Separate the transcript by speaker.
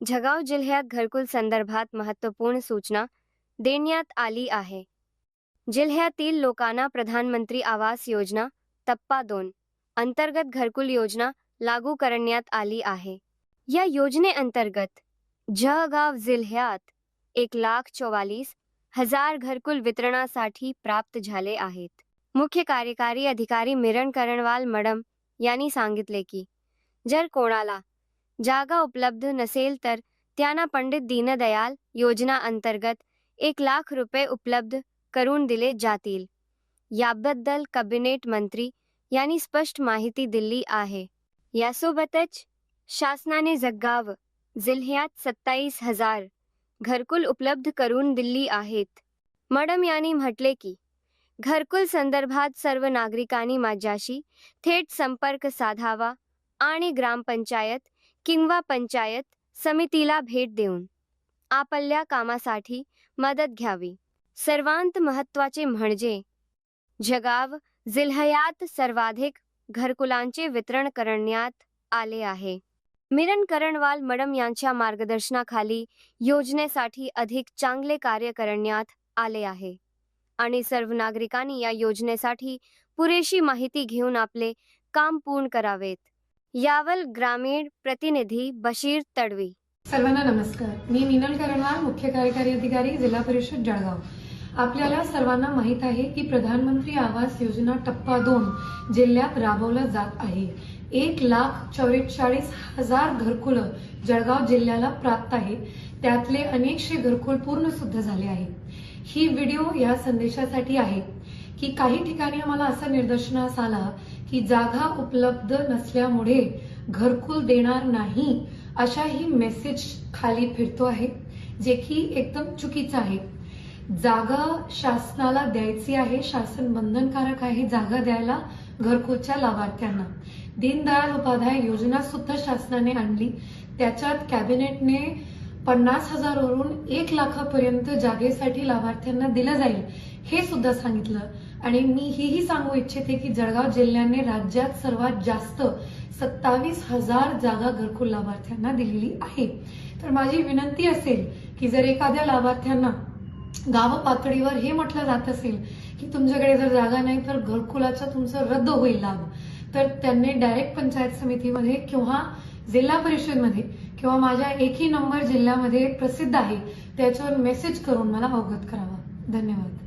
Speaker 1: जळगाव जिल्ह्यात घरकुल संदर्भात महत्त्वपूर्ण सूचना देण्यात आली आहे. जिल्ह्यातील लोकांना प्रधानमंत्री आवास योजना टप्पा दोन अंतर्गत घरकुल योजना लागू करण्यात आली आहे. या योजनेअंतर्गत जळगाव जिल्ह्यात एक लाख चौवालीस हजार घरकुल वितरणासाठी प्राप्त झाले आहेत. मुख्य कार्यकारी अधिकारी मिरण करणवाल मडम यांनी सांगितले की जर कोणाला जागा उपलब्ध नसेल तर त्यांना पंडित दीनदयाल योजना अंतर्गत एक लाख रुपये उपलब्ध करून दिले जातील. याबद्दल कॅबिनेट मंत्री यांनी स्पष्ट माहिती दिली आहे. यासोबतच शासनाने जगाव जिल्ह्यात सत्तावीस हजार घरकुल उपलब्ध करून दिली आहेत. मडम यांनी म्हटले की घरकुल संदर्भात सर्व नागरिकांनी माझ्याशी थेट संपर्क साधावा आणि ग्रामपंचायत किंवा पंचायत समितीला भेट देऊन आपल्या कामासाठी मदत घ्यावी. सर्वांत महत्त्वाचे म्हणजे जगाव जिल्ह्यात सर्वाधिक घरकुलांचे वितरण करण्यात आले आहे. मिरण करणवाल मडम यांच्या मार्गदर्शनाखाली योजनेसाठी अधिक चांगले कार्य करण्यात आले आहे. आणि सर्व नागरिकांनी या योजनेसाठी पुरेशी माहिती घेऊन आपले काम पूर्ण करावेत. यावल ग्रामीण प्रतिनिधी बशीर तडवी.
Speaker 2: सर्वांना नमस्कार. मी मिनल करणवार मुख्य कार्यकारी अधिकारी जिल्हा परिषद जळगाव. आपल्याला सर्वांना माहीत आहे की प्रधानमंत्री आवास योजना टप्पा दोन जिल्ह्यात राबवला जात आहे. एक लाख चौवेचाळीस हजार घरकुल जळगाव जिल्ह्याला प्राप्त आहे. त्यातले अनेकशे घरकुल पूर्ण सुद्धा झाले आहे. ही व्हिडिओ या संदेशासाठी आहे. की काही ठिकाणी आम्हाला असं निदर्शनास आला की जागा उपलब्ध नसल्यामुळे घरकुल देणार नाही अशाही मेसेज खाली फिरतो आहे जे की एकदम चुकीचं आहे. जागा शासनाला द्यायची आहे शासन बंधनकारक आहे जागा द्यायला घरकुलच्या लाभार्थ्यांना. दीनदयाल उपाध्याय योजना सुद्धा शासनाने आणली. त्याच्यात कॅबिनेटने पन्नास हजारवरून एक लाखापर्यंत जागेसाठी लाभार्थ्यांना दिलं जाईल हे सुद्धा सांगितलं. आणि मी हेही सांगू इच्छिते की जळगाव जिल्ह्याने राज्यात सर्वात जास्त सत्तावीस हजार जागा घरकुल लाभार्थ्यांना दिलेली आहे. तर माझी विनंती असेल की जर एखाद्या लाभार्थ्यांना गाव पातळीवर हे म्हटलं जात असेल की तुमच्याकडे जर जागा नाही तर घरकुलाचा तुमचं रद्द होईल लाभ. तर त्यांनी डायरेक्ट पंचायत समितीमध्ये किंवा जिल्हा परिषदमध्ये किंवा माझ्या एकही नंबर जिल्ह्यामध्ये प्रसिद्ध आहे त्याच्यावर मेसेज करून मला अवगत करावा. धन्यवाद.